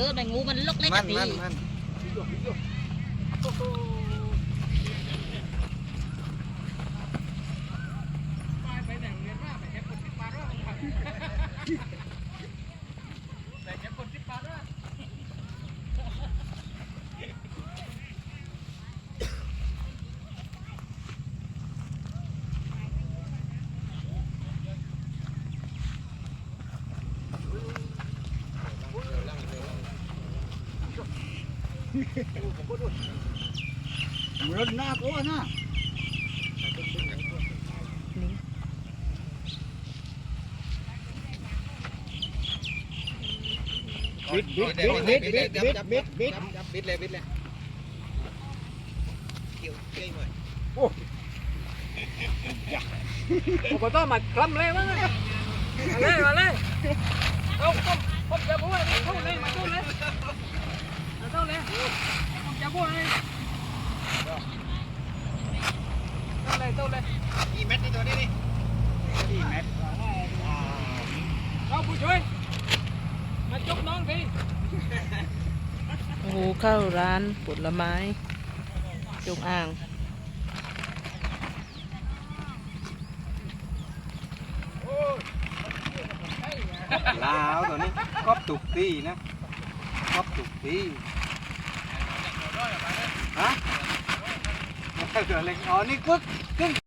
เดินไปงูมันลกเล็กกะตีไปไหนเรียนว่าไปแอปเปิลมาร้อง ถหน้าก็นะบิดบิดบิดบิดบิดบิดบิดบิดเลยบิดเลยเกี่ยวเกี่ยวหน่อยผมก็ต้องมาคลำเลยมั้งมาเลยมาเลยเอาผมผมจะพูดเลยพูดเลยมาพูดเลยมาพูดเลยผมจะพูดเลยพูดเลยพูดเลย กี่เม็ดนี่ตัวนี้นี่สี่เมตรเอาผู้ช่วยมาจุกน้องทีโอ้โหเข้าร้านผลไม้จงอ่างลาวตัวนี้ก๊อบตุกตีนะก๊อบตุกตีฮะเกิดอะไรอ๋อนี่กึกกึ่ง